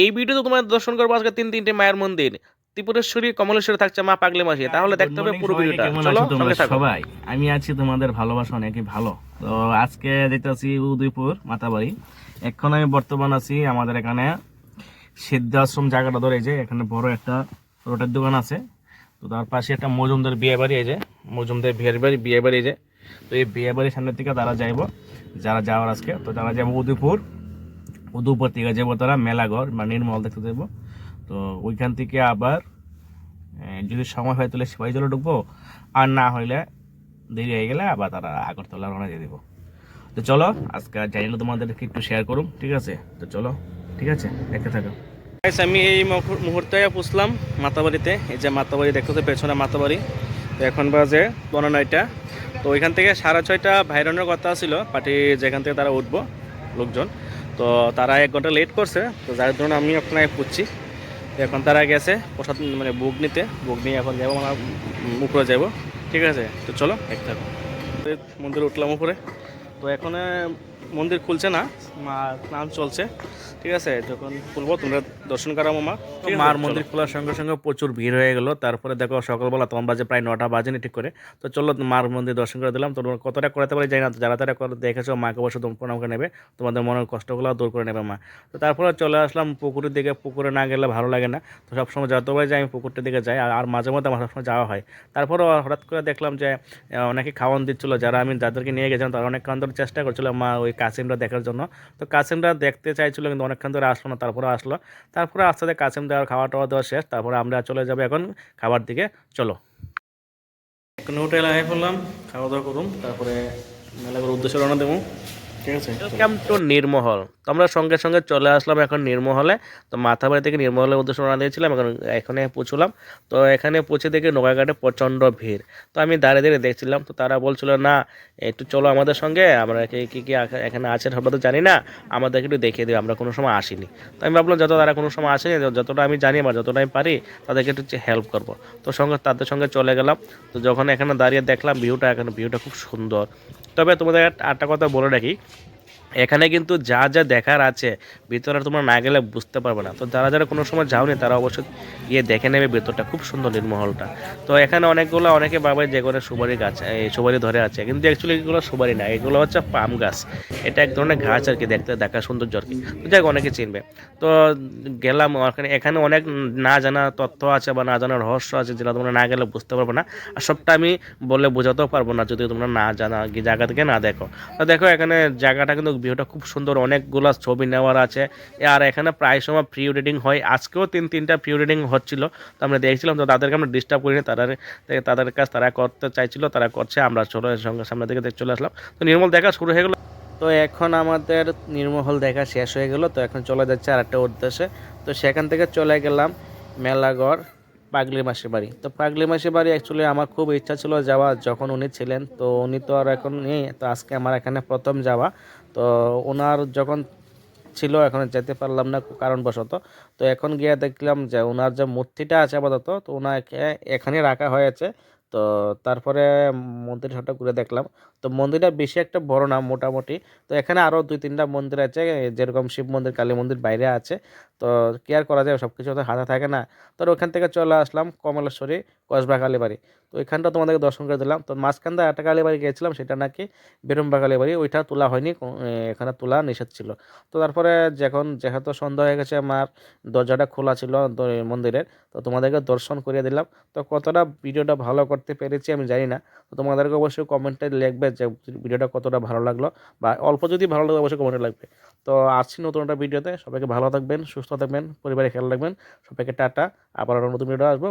এই ভিডিওতে তোমার দর্শন করব আজকে তিন তিনটে মায়ের মন্দির। ত্রিপুরেশ্বরী কমলেশ্বরী থাকছে মা পাগলে মাসি। তাহলে দেখতে হবে পুরো ভিডিওটা। চলো সঙ্গে থাকো। সবাই? আমি আছি তোমাদের ভালোবাসা অনেকই ভালো। তো আজকে দেখতেছি উদয়পুর মাতাবাড়ি। এখন আমি বর্তমান আছি আমাদের এখানে সিদ্ধ আশ্রম জায়গাটা ধরে যে এখানে বড় একটা রোটের দোকান আছে। তো তার পাশে একটা মজুমদার বিয়ে বাড়ি এই যে মজুমদার বিয়ের বাড়ি বিয়ে বাড়ি এই যে। তো এই বিয়ে বাড়ির সামনের থেকে তারা যাইব যারা যাওয়ার আজকে। তো তারা যাব উদয়পুর। উদয়পুর থেকে যাব তারা মেলাঘর বা নির্মল দেখতে যাব। তো ওইখান থেকে আবার যদি সময় হয় তাহলে সিপাহী জলে ঢুকবো, আর না হইলে দেরি হয়ে গেলে আবার তারা আগরতলা রওনা দিয়ে দেবো। তো চলো, আজকে জানিলে তোমাদেরকে একটু শেয়ার করুন ঠিক আছে? তো চলো, ঠিক আছে? দেখতে থাকো। আমি এই মুহূর- মুহূর্তে পুষলাম মাতাবাড়িতে। এই যে মাতাবাড়ি দেখতে পেছনে মাতাবাড়ি। তো এখন বাজে পনেরো নয়টা। তো ওইখান থেকে সাড়ে ছয়টা ভাইরনের কথা ছিল, পার্টি যেখান থেকে তারা উঠবো, লোকজন। তো তারা এক ঘণ্টা লেট করছে, তো যার জন্য আমি আপনাকে খুঁজছি এখন তারা গেছে প্রসাদ মানে বুক নিতে বুক নিয়ে এখন যাব, আমরা উপরে যাব, ঠিক আছে? তো চলো, এক থাকো। মন্দির উঠলাম উপরে, তো এখন মন্দির খুলছে না, মা স্নান চলছে ঠিক আছে যখন খুলবো তোমরা দর্শন করা মামা। মার মন্দির খোলার সঙ্গে সঙ্গে প্রচুর ভিড় হয়ে গেল। তারপরে দেখো সকালবেলা তখন বাজে প্রায় নটা বাজেনি ঠিক করে। তো চলো মার মন্দির দর্শন করে দিলাম। তোমরা কতটা করাতে পারি জানি না। যারা তারা করে দেখেছ মাকে বসে তোমরা প্রণাম করে নেবে। তোমাদের মনের কষ্টগুলো দূর করে নেবে মা। তো তারপরে চলে আসলাম পুকুরের দিকে। পুকুরে না গেলে ভালো লাগে না। তো সবসময় যতবার যাই আমি পুকুরটার দিকে যাই। আর- মাঝে মধ্যে আমার সবসময় যাওয়া হয়। তারপরে হঠাৎ করে দেখলাম যে অনেকে খাওয়ান দিচ্ছিল। যারা আমি যাদেরকে নিয়ে গেছিলাম তারা অনেক ধরে চেষ্টা করছিল মা ওই কাসিমটা দেখার জন্য। তো কাসিমটা দেখতে চাইছিলো কিন্তু অনেকক্ষণ ধরে আসলো না, তারপরে আসলো। তারপরে আস্তে আস্তে কাসিম দেওয়ার খাওয়া টাওয়া দেওয়া শেষ, তারপরে আমরা চলে যাব এখন খাবার দিকে। চলো। এখন হোটেলে আয় করলাম খাওয়া দাওয়া করুন, তারপরে মেলা করে উদ্দেশ্যে রওনা দেবো। Welcome to Nirmahal. তো আমরা সঙ্গে সঙ্গে চলে আসলাম এখন নির্মহলে। তো মাথাবাড়ি থেকে নির্মহলের উদ্দেশ্যে রওনা দিয়েছিলাম, এখন এখানে পৌঁছলাম। তো এখানে পৌঁছে দেখে নৌকাঘাটে প্রচণ্ড ভিড়। তো আমি দাঁড়িয়ে দাঁড়িয়ে দেখছিলাম, তো তারা বলছিল, না, একটু চলো আমাদের সঙ্গে, আমরা কি কি এখানে আছেন আমরা তো জানি না, আমাদেরকে একটু দেখিয়ে দেবে আমরা কোনো সময় আসিনি। তো আমি ভাবলাম, যত তারা কোনো সময় আসেনি যতটা আমি জানি বা যতটা আমি পারি, তাদেরকে একটু হেল্প করব। তো সঙ্গে, তাদের সঙ্গে চলে গেলাম। তো যখন এখানে দাঁড়িয়ে দেখলাম ভিউটা এখানে ভিউটা খুব সুন্দর। তবে তোমাদের একটা- কথা বলে রাখি। এখানে কিন্তু যা যা দেখার আছে, ভিতরে তোমরা না গেলে বুঝতে পারবে না। তো যারা যারা কোনো সময় যাওনি, তারা অবশ্যই গিয়ে দেখে নেবে ভেতরটা। খুব সুন্দর নির্মহলটা। তো এখানে অনেকগুলো, অনেকে ভাবে যে করে সুপারি গাছ এই সুপারি ধরে আছে। কিন্তু অ্যাকচুয়ালি এগুলো সুপারি না, এগুলো হচ্ছে পাম গাছ। এটা এক ধরনের গাছ আর কি, দেখতে দেখা সৌন্দর্য আর কি। তো যাক অনেকে চিনবে। তো গেলাম ওখানে, এখানে অনেক না জানা তথ্য আছে বা না জানা রহস্য আছে, যেটা তোমরা না গেলে বুঝতে পারবে না। আর সবটা আমি বলে বোঝাতেও পারব না, যদি তোমরা না জানা, জায়গা থেকে না দেখো। তো দেখো, এখানে জায়গাটা কিন্তু ভিউটা খুব সুন্দর অনেকগুলো ছবি নেওয়ার আছে। আর এখানে প্রায় সময় প্রি ওয়েডিং হয়। আজকেও তিন, তিনটা প্রি ওয়েডিং হচ্ছিল। তো আমরা দেখছিলাম তো তাদেরকে আমরা ডিস্টার্ব করিনি। তাদের তাদের কাজ তারা করতে চাইছিল, তারা করছে। আমরা চলো সঙ্গে সামনে দেখ- চলে আসলাম। তো নির্মল, দেখা শুরু হয়ে গেলো। তো এখন আমাদের নির্মহল দেখা শেষ হয়ে গেল। তো এখন চলে যাচ্ছে আর একটা উদ্দেশ্যে। তো সেখান থেকে চলে গেলাম মেলাগড় পাগলি মাসির বাড়ি। তো পাগলি মাসির বাড়ি অ্যাকচুয়ালি আমার খুব ইচ্ছা ছিল যাওয়া যখন উনি ছিলেন। তো উনি তো আর এখন নেই, তো আজকে আমার এখানে প্রথম যাওয়া। তো ওনার যখন ছিল এখন যেতে পারলাম না কারণবশত। তো এখন গিয়ে দেখলাম যে ওনার যে মূর্তিটা আছে আপাতত, তো ওনাকে এখানে রাখা হয়েছে। তো তারপরে মন্দির সবটা ঘুরে দেখলাম। তো মন্দিরটা বেশি একটা বড় না, মোটামুটি। তো এখানে আরও দুই তিনটা মন্দির আছে, যেরকম শিব মন্দির, কালী মন্দির বাইরে আছে। তো কেয়ার করা যায় সব কিছু তো হাতে থাকে না। তো ওখান থেকে চলে আসলাম কমলেশ্বরী। কসবা কালীবাড়ি তো ওইখানটা তোমাদেরকে দর্শন করে দিলাম। তো মাঝখান দিয়ে একটা কালীবাড়ি গিয়েছিলাম, সেটা নাকি বেরুম্বা কালীবাড়ি ওইটা তোলা হয়নি এখানে তোলা নিষেধ ছিল। তো তারপরে যখন, যেহেতু সন্ধ্যা হয়ে গেছে, আমার দরজাটা খোলা ছিল মন্দিরের, তো তোমাদেরকে দর্শন করিয়ে দিলাম। তো কতটা ভিডিওটা ভালো করতে পেরেছি আমি জানি না। তো তোমাদেরকে অবশ্যই কমেন্টে লিখবে যে ভিডিওটা কতটা ভালো লাগল, বা অল্প যদি ভালো লাগে অবশ্যই কমেন্টে লাগবে তো আসছি নতুন একটা ভিডিওতে। সবাইকে ভালো থাকবেন, সুস্থ থাকবেন পরিবারে খেয়াল রাখবেন। সবাইকে টাটা, আবার নতুন ভিডিও আসব।